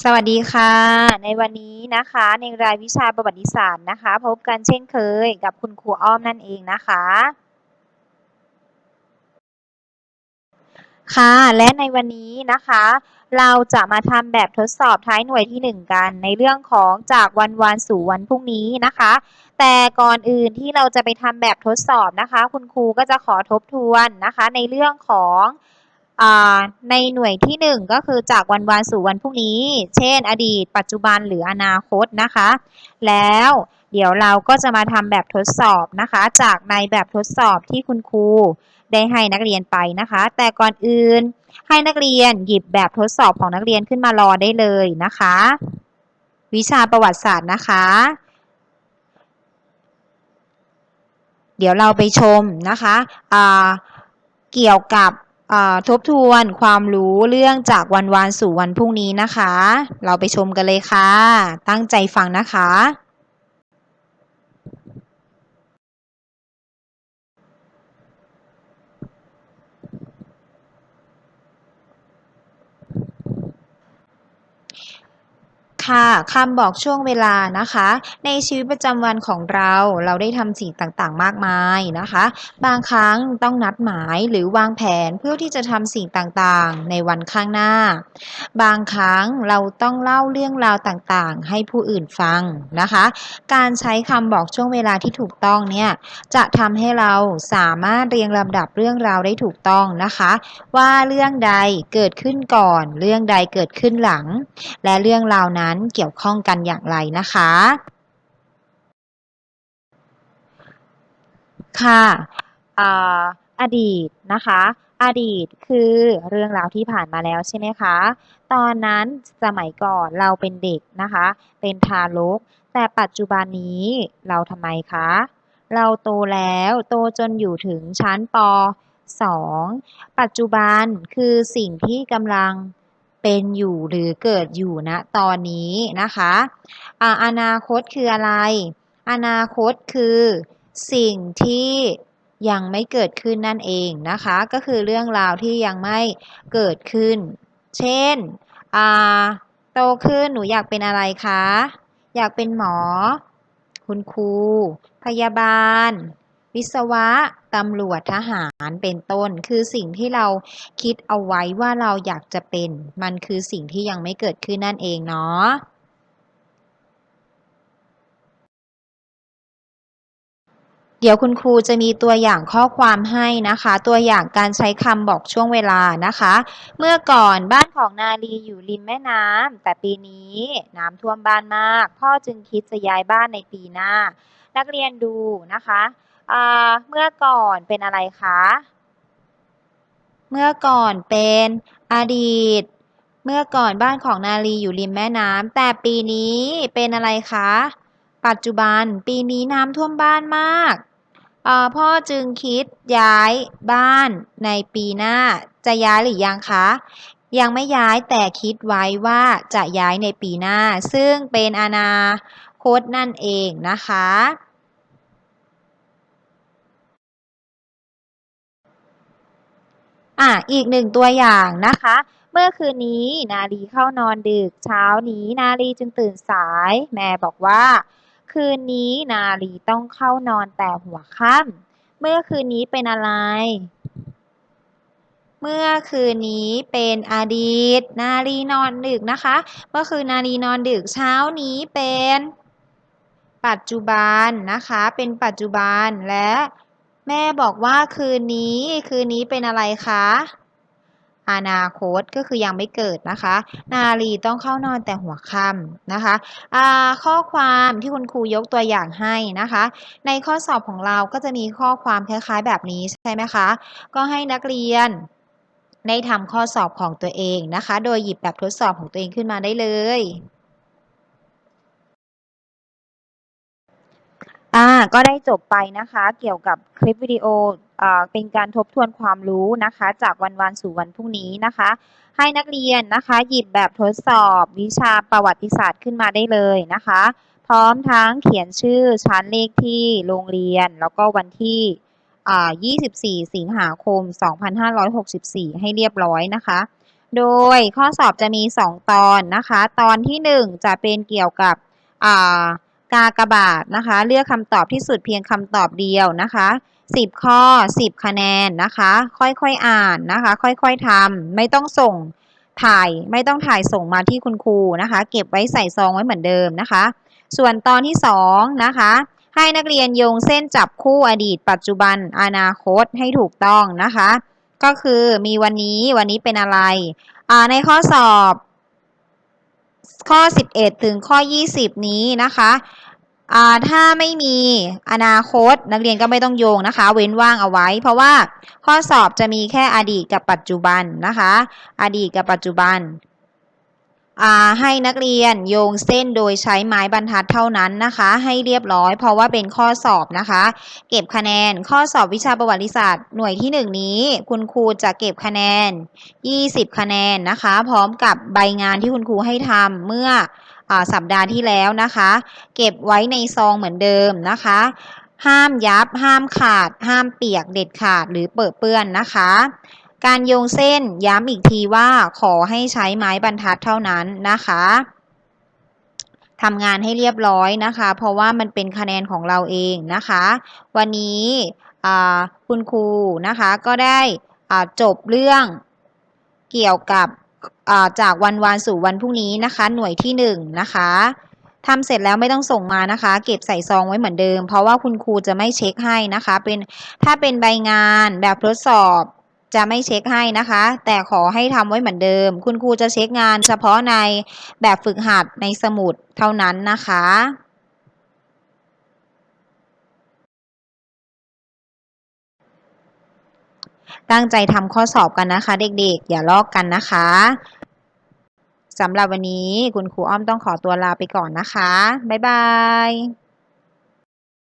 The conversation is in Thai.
สวัสดีค่ะ ในวันนี้นะคะ ในรายวิชาประวัติศาสตร์นะคะ พบกันเช่นเคยกับคุณครูอ้อมนั่นเองนะคะ ค่ะ และในวันนี้นะคะ เราจะมาทำแบบทดสอบท้ายหน่วยที่ 1 กัน ในเรื่องของจากวันวานสู่วันพรุ่งนี้นะคะ แต่ก่อนอื่นที่เราจะไปทำแบบทดสอบนะคะ คุณครูก็จะขอทบทวนนะคะ ในเรื่องของ ในหน่วยที่ 1 ก็คือจากวันวานสู่วันพรุ่งนี้ เช่น อดีต ปัจจุบันหรืออนาคตนะคะ แล้วเดี๋ยวเราก็จะมาทำแบบทดสอบนะคะ จากในแบบทดสอบที่คุณครูได้ให้นักเรียนไปนะคะ แต่ก่อนอื่นให้นักเรียนหยิบแบบทดสอบของนักเรียนขึ้นมารอได้เลยนะคะ วิชาประวัติศาสตร์นะคะ เดี๋ยวเราไปชมนะคะเกี่ยวกับ ทบทวนความรู้เรื่องจากวันวานสู่วันพรุ่งนี้นะคะ เราไปชมกันเลยค่ะ ตั้งใจฟังนะคะ ค่ะคำบอกช่วงเวลานะคะ ในชีวิตประจำวันของเราเราได้ทำสิ่งต่างๆ มากมายนะคะ บางครั้งต้องนัดหมายหรือวางแผนเพื่อที่จะทำสิ่งต่างๆ ในวันข้างหน้า บางครั้งเราต้องเล่าเรื่องราวต่างๆ ให้ผู้อื่นฟังนะคะ การใช้คำบอกช่วงเวลาที่ถูกต้องเนี่ยจะทำให้เราสามารถเรียงลำดับเรื่องราวได้ถูกต้องนะคะ ว่าเรื่องใดเกิดขึ้นก่อน เรื่องใดเกิดขึ้นหลัง และเรื่องราวนั้นเกี่ยวข้องกันอย่างไรนะคะ ค่ะอดีตนะคะ อดีตคือเรื่องราวที่ผ่านมาแล้วใช่ไหมคะ ตอนนั้นสมัยก่อนเราเป็นเด็กนะคะ เป็นทารก แต่ปัจจุบันนี้เราทำไมคะ เราโตแล้วโตจนอยู่ถึงชั้นป .2 ปัจจุบันคือสิ่งที่กำลัง เป็นอยู่หรือเกิดอยู่ณนะตอนนี้นะคะออนาคตคืออะไร อนาคตคือสิ่งที่ยังไม่เกิดขึ้นนั่นเองนะคะ ก็คือเรื่องราวที่ยังไม่เกิดขึ้น เช่นโตขึ้นหนูอยากเป็นอะไรคะ อยากเป็นหมอ คุณครู พยาบาล วิศวะ ตำรวจทหารเป็นต้น คือสิ่งที่เราคิดเอาไว้ว่าเราอยากจะเป็น มันคือสิ่งที่ยังไม่เกิดขึ้นนั่นเองเนาะเดี๋ยวคุณครูจะมีตัวอย่างข้อความให้นะคะ ตัวอย่างการใช้คำบอกช่วงเวลานะคะ เมื่อก่อนบ้านของนาลีอยู่ริมแม่น้ำแต่ปีนี้น้ำท่วมบ้านมาก พ่อจึงคิดจะย้ายบ้านในปีหน้า นักเรียนดูนะคะ เมื่อก่อนเป็นอะไรคะ เมื่อก่อนเป็นอดีต เมื่อก่อนบ้านของนาลีอยู่ริมแม่น้ำแต่ปีนี้เป็นอะไรคะ ปัจจุบันปีนี้น้ำท่วมบ้านมากพ่อจึงคิดย้ายบ้านในปีหน้าจะย้ายหรือยังคะ ยังไม่ย้ายแต่คิดไว้ว่าจะย้ายในปีหน้า ซึ่งเป็นอนาคตนั่นเองนะคะ อะอีกหนึ่งตัวอย่างนะคะ เมื่อคืนนี้นาลีเข้านอนดึก เช้านี้นาลีจึงตื่นสาย แม่บอกว่า คืนนี้นาลีต้องเข้านอนแต่หัวค่ำเมื่อคืนนี้เป็นอะไร เมื่อคืนนี้เป็นอดีต นาลีนอนดึกนะคะ เมื่อคืนนาลีนอนดึกเช้านี้เป็นปัจจุบันนะคะ เป็นปัจจุบันและ แม่บอกว่าคืนนี้คืนนี้เป็นอะไรคะอนาคตก็คือยังไม่เกิดนะคะ นาลีต้องเข้านอนแต่หัวค่ำนะคะข้อความที่คุณครูยกตัวอย่างให้นะคะ ในข้อสอบของเราก็จะมีข้อความคล้ายๆ แบบนี้ใช่ไหมคะ ก็ให้นักเรียนได้ทำข้อสอบของตัวเองนะคะ โดยหยิบแบบทดสอบของตัวเองขึ้นมาได้เลย อ่าก็ได้จบไปนะคะ เกี่ยวกับคลิปวิดีโออ่าเป็นการทบทวนความรู้นะคะ จากวันวันสู่วันพรุ่งนี้นะคะ ให้นักเรียนนะคะหยิบแบบทดสอบวิชาประวัติศาสตร์ขึ้นมาได้เลยนะคะ พร้อมทั้งเขียนชื่อชั้นเลขที่โรงเรียน แล้วก็วันที่อ่า24 สิงหาคม 2564 ให้เรียบร้อยนะคะ โดยข้อสอบจะมี 2 ตอนนะคะ ตอนที่ 1 จะเป็นเกี่ยวกับอ่า กากบาทนะคะ เลือกคำตอบที่สุดเพียงคำตอบเดียวนะคะ10 ข้อ 10 คะแนนนะคะ ค่อยๆ อ่านนะคะ ค่อยๆทำไม่ต้องส่งถ่ายไม่ต้องถ่ายส่งมาที่คุณครูนะคะ เก็บไว้ใส่ซองไว้เหมือนเดิมนะคะ ส่วนตอนที่2นะคะให้นักเรียนโยงเส้นจับคู่อดีต ปัจจุบันอนาคตให้ถูกต้องนะคะ ก็คือมีวันนี้วันนี้เป็นอะไรในข้อสอบ ข้อ 11 ถึงข้อ 20 นี้นะคะถ้าไม่มีอนาคตนักเรียนก็ไม่ต้องโยงนะคะ เว้นว่างเอาไว้ เพราะว่าข้อสอบจะมีแค่อดีตกับปัจจุบันนะคะ อดีตกับปัจจุบัน ให้นักเรียนโยงเส้นโดยใช้ไม้บรรทัดเท่านั้นนะคะ ให้เรียบร้อยเพราะว่าเป็นข้อสอบนะคะ เก็บคะแนนข้อสอบวิชาประวัติศาสตร์หน่วยที่ 1 นี้ คุณครูจะเก็บคะแนน 20 คะแนนนะคะ พร้อมกับใบงานที่คุณครูให้ทำเมื่ออสัปดาห์ที่แล้วนะคะ เก็บไว้ในซองเหมือนเดิมนะคะ ห้ามยับ ห้ามขาด ห้ามเปียกเด็ดขาดหรือเปิดเปื้อนนะคะ การโยงเส้นย้ำอีกทีว่าขอให้ใช้ไม้บรรทัดเท่านั้นนะคะทำงานให้เรียบร้อยนะคะ เพราะว่ามันเป็นคะแนนของเราเองนะคะ วันนี้คุณครูนะคะก็ได้จบเรื่องเกี่ยวกับจากวันวานสู่วันพรุ่งนี้นะคะ หน่วยที่1นนะคะทำเสร็จแล้วไม่ต้องส่งมานะคะ เก็บใส่ซองไว้เหมือนเดิม เพราะว่าคุณครูจะไม่เช็คให้นะคะ เป็นถ้าเป็นใบงานแบบทดสอบ จะไม่เช็คให้นะคะ แต่ขอให้ทำไว้เหมือนเดิม คุณครูจะเช็คงานเฉพาะในแบบฝึกหัดในสมุดเท่านั้นนะคะตั้งใจทำข้อสอบกันนะคะ เด็กๆ อย่าลอกกันนะคะสำหรับวันนี้คุณครูอ้อมต้องขอตัวลาไปก่อนนะคะ บ๊ายบาย